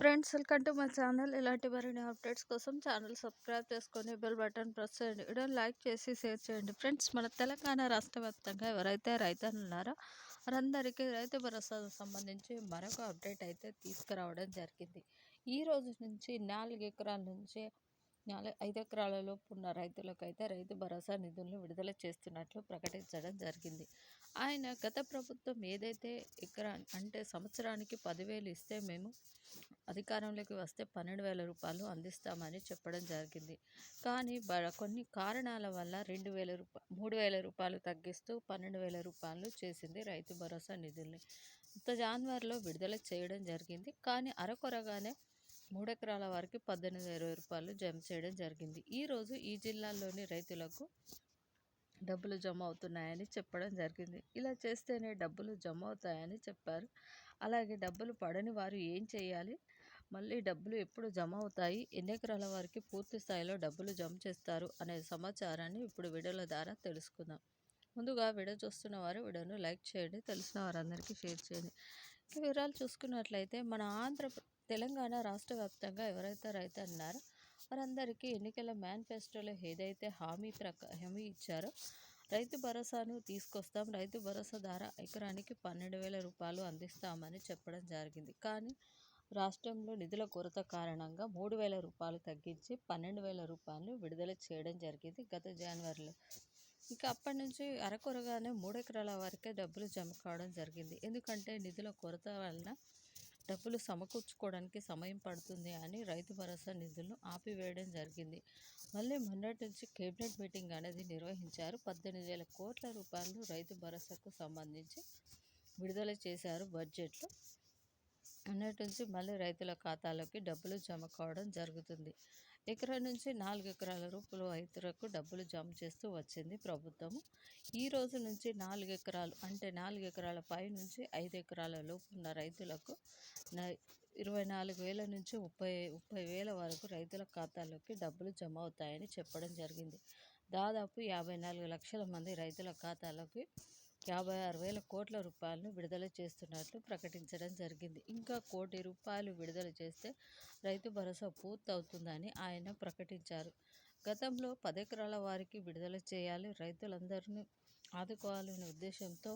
Friends welcome to my channel ఇలాంటి మరిన్ని updates కోసం ఛానల్ సబ్స్క్రైబ్ చేసుకొని బెల్ బటన్ ప్రెస్ చేయండి. వీడియో లైక్ చేసి షేర్ చేయండి. ఫ్రెండ్స్ మన తెలంగాణ రాష్ట్ర వ్యాప్తంగా ఎవరైతే రైతులు ఉన్నారో వారందరికీ రైతు భరోసా సంబంధించి మరొక అప్డేట్ అయితే తీసుకురావడం జరిగింది. ఈ రోజు నుంచి నాలుగు ఎకరాల నుంచి నాలుగు ఐదు ఎకరాలలోపు ఉన్న రైతులకు అయితే రైతు భరోసా నిధులను విడుదల చేస్తున్నట్లు ప్రకటించడం జరిగింది. ఆయన గత ప్రభుత్వం ఏదైతే ఎకరా అంటే సంవత్సరానికి పదివేలు ఇస్తే మేము అధికారంలోకి వస్తే పన్నెండు వేల రూపాయలు అందిస్తామని చెప్పడం జరిగింది. కానీ కొన్ని కారణాల వల్ల రెండు వేల రూపాయలు మూడు వేల రూపాయలు తగ్గిస్తూ పన్నెండు వేల రూపాయలు చేసింది రైతు భరోసా నిధుల్ని. గత జాన్వరిలో విడుదల చేయడం జరిగింది. కానీ అరకొరగానే మూడు ఎకరాల వారికి పద్దెనిమిది ఇరవై రూపాయలు జమ చేయడం జరిగింది. ఈరోజు ఈ జిల్లాల్లోని రైతులకు డబ్బులు జమ అవుతున్నాయని చెప్పడం జరిగింది. ఇలా చేస్తేనే డబ్బులు జమ అవుతాయని చెప్పారు అలాగే డబ్బులు పడని వారు ఏం చేయాలి? మళ్ళీ డబ్బులు ఎప్పుడు జమ అవుతాయి? ఎన్ని ఎకరాల వారికి పూర్తి స్థాయిలో డబ్బులు జమ చేస్తారు అనే సమాచారాన్ని ఇప్పుడు వీడియోల ద్వారా తెలుసుకుందాం. ముందుగా వీడియో చూస్తున్న వారు వీడియోను లైక్ చేయండి తెలిసిన వారందరికీ షేర్ చేయండి. ఈ వివరాలు చూసుకున్నట్లయితే మన ఆంధ్ర తెలంగాణ రాష్ట్ర వ్యాప్తంగా ఎవరైతే రైతు అన్నారో వారందరికీ ఎన్నికల మేనిఫెస్టోలో ఏదైతే హామీ ప్రక హామీ ఇచ్చారో రైతు భరోసాను తీసుకొస్తాం. రైతు భరోసా ద్వారా ఎకరానికి పన్నెండు వేల రూపాయలు అందిస్తామని చెప్పడం జరిగింది. కానీ రాష్ట్రంలో నిధుల కొరత కారణంగా మూడు వేల రూపాయలు తగ్గించి పన్నెండు వేల రూపాయలు విడుదల చేయడం జరిగింది గత జనవరిలో. ఇంకా అప్పటి నుంచి అరకొరగానే మూడెకరాల వరకే డబ్బులు జమ కావడం జరిగింది. ఎందుకంటే నిధుల కొరత వలన డబ్బులు సమకూర్చుకోవడానికి సమయం పడుతుంది అని రైతు భరోసా నిధులను ఆపివేయడం జరిగింది. మళ్ళీ మొన్నటి నుంచి కేబినెట్ మీటింగ్ అనేది నిర్వహించారు. పద్దెనిమిది వేల కోట్ల రూపాయలు రైతు భరోసాకు సంబంధించి విడుదల చేశారు బడ్జెట్లో. అన్నటి నుంచి మళ్ళీ రైతుల ఖాతాలోకి డబ్బులు జమ కావడం జరుగుతుంది. ఎకరా నుంచి నాలుగు ఎకరాల రూపాయలు రైతులకు డబ్బులు జమ చేస్తూ వచ్చింది ప్రభుత్వము. ఈ రోజు నుంచి నాలుగు ఎకరాలు అంటే నాలుగు ఎకరాల పై నుంచి ఐదు ఎకరాల లోపు ఉన్న రైతులకు ఇరవై నాలుగు వేల నుంచి ముప్పై ముప్పై వేల వరకు రైతుల ఖాతాలోకి డబ్బులు జమ అవుతాయని చెప్పడం జరిగింది. దాదాపు యాభై నాలుగు లక్షల మంది రైతుల ఖాతాలోకి యాభై ఆరు వేల కోట్ల రూపాయలను విడుదల చేస్తున్నట్లు ప్రకటించడం జరిగింది. ఇంకా కోటి రూపాయలు విడుదల చేస్తే రైతు భరోసా పూర్తవుతుందని ఆయన ప్రకటించారు. గతంలో పదెకరాల వారికి విడుదల చేయాలి రైతులందరినీ ఆదుకోవాలనే ఉద్దేశంతో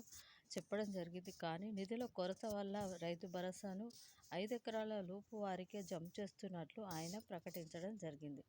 చెప్పడం జరిగింది. కానీ నిధుల కొరత వల్ల రైతు భరోసాను ఐదు ఎకరాల లోపు వారికే జమ చేస్తున్నట్లు ఆయన ప్రకటించడం జరిగింది.